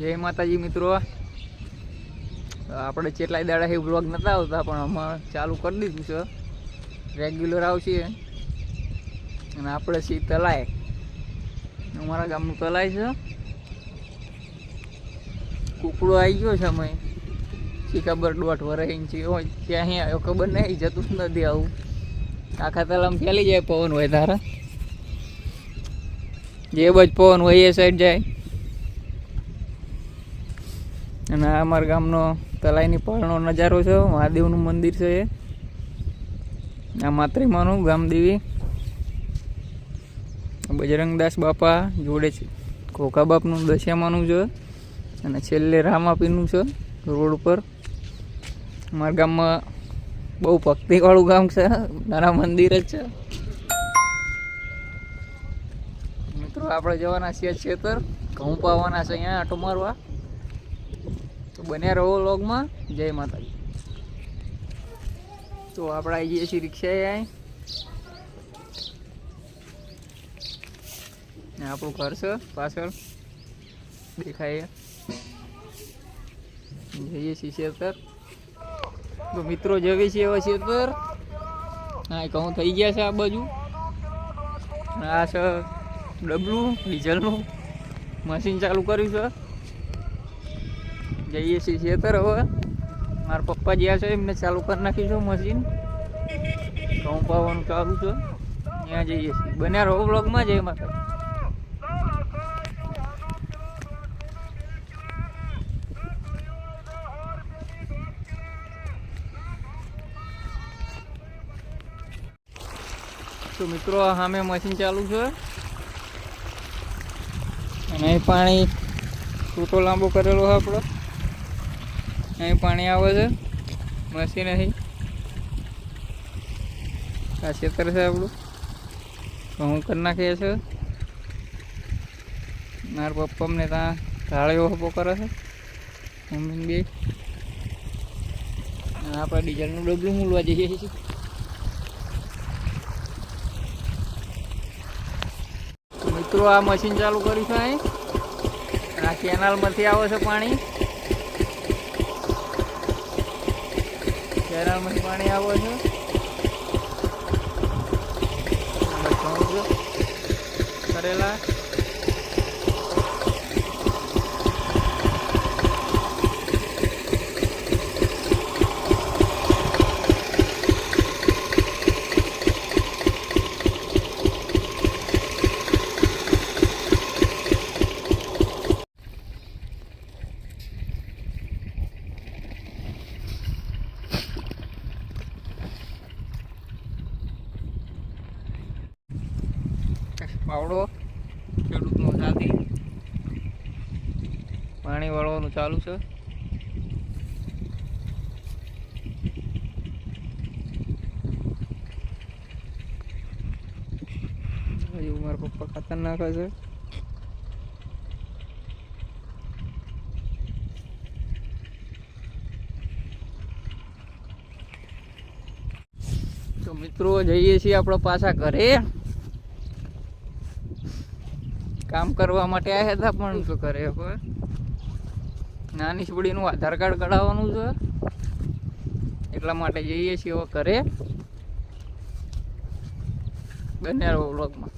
જય માતાજી મિત્રો. આપણે જેટલાય દાડા એ બ્લોગ નતા આવતા, પણ આમાં ચાલુ કરી દીધું છે. રેગ્યુલર આવશે. અને આપણે છીએ તલાય. અમારા ગામનું તલાય છે. કુકડો આવી ગયો છે અમે શી ખબર દોઢ વરાઈ છે ત્યાં આવ્યો ખબર નહીં જતું જ નથી આવું. આખા તલામાં ફેલી જાય પવન હોય તારા જે બધ પવન હોય એ સાઈડ જાય. અને આ અમારા ગામનો તલાઈની પાળનો નજારો છે, મહાદેવનું મંદિર છે એ. આ માતૃમાનું ગામદેવી બજરંગદાસ બાપા જોડે છે. કોકા બાપનું દશામાનું છે અને છેલ્લે રામાપીનું છે રોડ ઉપર. અમારા ગામમાં બહુ ભક્તિવાળું ગામ છે. નાના મંદિર જ છે. મિત્રો, આપણે જવાના છીએ છેતર ઘઉં પાવાના છે અહીંયા આટો મારવા. તો બને રહો લોગમાં જય માતાજી. તો આપણે આવી જઈએ છીએ રિક્ષાએ ને આપણું ઘર છે પાછળ. દેખાય. જઈએ છીએ શેતર. તો મિત્રો જઈએ છીએ એવા શેતર. હા કહું થઈ ગયા છે આ બાજુ. આ છે ડબલું, ડીઝલનું. મશીન ચાલુ કર્યું છે. જઈએ છીએ ખેતર હવે મારા પપ્પા જ્યાં છે એમને ચાલુ કરી નાખીશું મશીન ઘઉં પાવાનું ચાલુ છે ત્યાં જઈએ છીએ બન્યા રહો બ્લોગમાં જઈએ માતા તો મિત્રો સામે મશીન ચાલુ છે અને અહીં પાણી ટૂંકો લાંબો કરેલો છે આપણો અહીં પાણી આવે છે. મશીન અહીં આ ખેતર છે આપણું. ઘઉં કરી નાખીએ છે. મારા પપ્પા અમને ત્યાં ઢાળીઓ હપો કરે છે. મમ્મી બે. આપણે ડીઝલનું ડબલું મૂલવા જઈએ છીએ. મિત્રો, આ મશીન ચાલુ કર્યું છે અહીં. આ કેનાલમાંથી આવે છે પાણી. કેનાલમાંથી પાણી આવે છે. કરેલા. પાવડો ખેડૂતનો સાથી પાણી વાળવાનું ચાલુ છે. હજુ મારા પપ્પા ખાતર નાખે છે. તો મિત્રો, જઈએ છીએ આપણે પાછા ઘરે. કામ કરવા માટે આવ્યા હતા, પણ શું કરે હવે? નાની છોડીનું આધાર કાર્ડ કઢાવવાનું છે. એટલા માટે જઈએ છીએ હવે ઘરે. બંને વ્લોગમાં.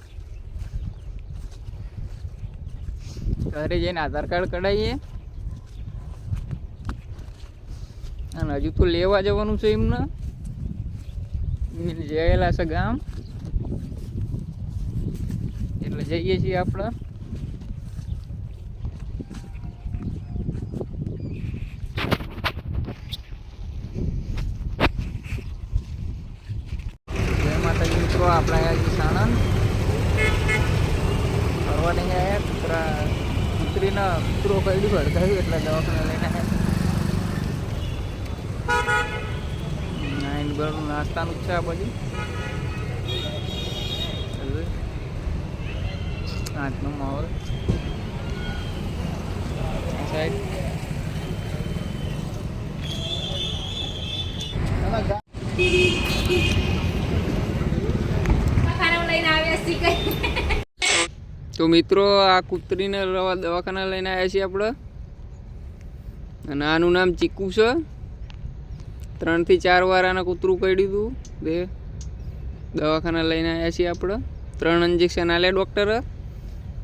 ઘરે જઈને આધાર કાર્ડ કઢાવીએ અને હજુ તો લેવા જવાનું છે એમને. જયેલા છે ગામ. એટલે જઈએ છીએ આપણે જય માતાજી મિત્રો આપણે આવ્યા છીએ સાણંદ ફરવા નહીં આવ્યા કૂતરા કૂતરીના કૂતરો કઈ ભરતાયું એટલે દવાખાને લઈને આવ્યા નાઈન બરનું નાસ્તાનું જ છે આ બાજુ આજનો માહોલ છીએ તો મિત્રો આ કૂતરીને દવાખાના લઈને આવ્યા છીએ આપણે. અને આનું નામ ચીકુ છે. ત્રણથી ચાર વાર આને કૂતરું પડ્યું હતું. બે દવાખાના લઈને આવ્યા છીએ આપણે. ત્રણ ઇન્જેક્શન આલ્યા ડૉક્ટરે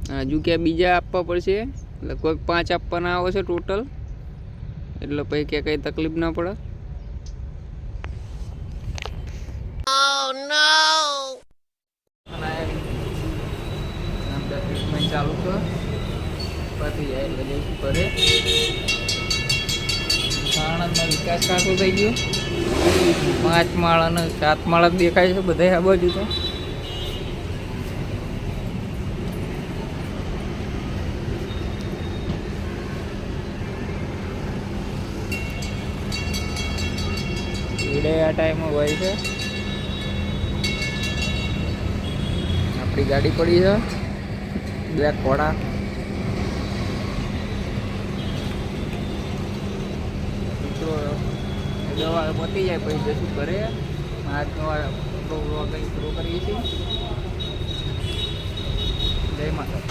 હજુ ક્યાં બીજા આપવા પડશે? લગભગ પાંચ આપવાના આવે છે ટોટલ એટલે પછી ક્યાં કંઈ તકલીફ ના પડે. ટ્રીટમેન્ટ ચાલુ છે પતી જાય એટલે જઈશું ઘરે. આણંદનો વિકાસ કાકો થઈ ગયો? પાંચ માળ અને સાત માળ દેખાય છે બધા આ બાજુ તો. આ ટાઈમ હોય છે. આપણી ગાડી પડી છે. બે કોડા મિત્રો દવા પતી જાય પછી જશું ઘરે. આજનો આપણો કંઈ શરૂ કરીએ છીએ. જય માતા